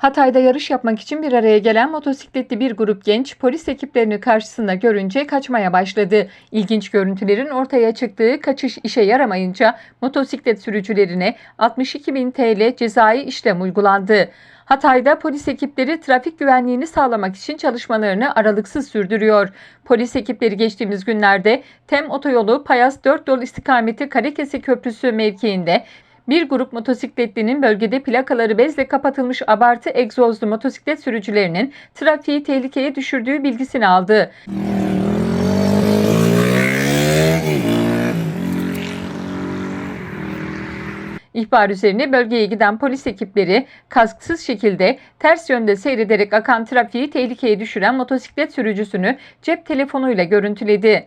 Hatay'da yarış yapmak için bir araya gelen motosikletli bir grup genç polis ekiplerini karşısında görünce kaçmaya başladı. İlginç görüntülerin ortaya çıktığı kaçış işe yaramayınca motosiklet sürücülerine 62 bin TL cezai işlem uygulandı. Hatay'da polis ekipleri trafik güvenliğini sağlamak için çalışmalarını aralıksız sürdürüyor. Polis ekipleri geçtiğimiz günlerde Tem Otoyolu Payas 4 yol istikameti Karekesi Köprüsü mevkiinde bir grup motosikletlinin bölgede plakaları bezle kapatılmış abartı egzozlu motosiklet sürücülerinin trafiği tehlikeye düşürdüğü bilgisini aldı. İhbar üzerine bölgeye giden polis ekipleri kasksız şekilde ters yönde seyrederek akan trafiği tehlikeye düşüren motosiklet sürücüsünü cep telefonuyla görüntüledi.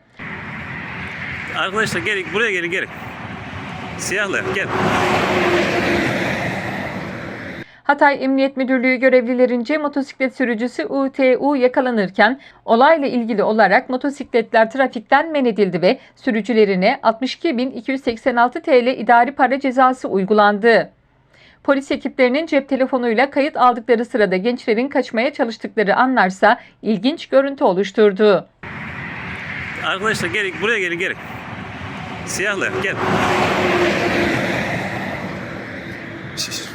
Arkadaşlar gelin buraya gelin gelin. Siyahlı gel. Hatay Emniyet Müdürlüğü görevlilerince motosiklet sürücüsü UTU yakalanırken olayla ilgili olarak motosikletler trafikten men edildi ve sürücülerine 62.286 TL idari para cezası uygulandı. Polis ekiplerinin cep telefonuyla kayıt aldıkları sırada gençlerin kaçmaya çalıştıkları anlarsa ilginç görüntü oluşturdu. Arkadaşlar gelin buraya gelin gelin. Siyahlı gel. Şişir.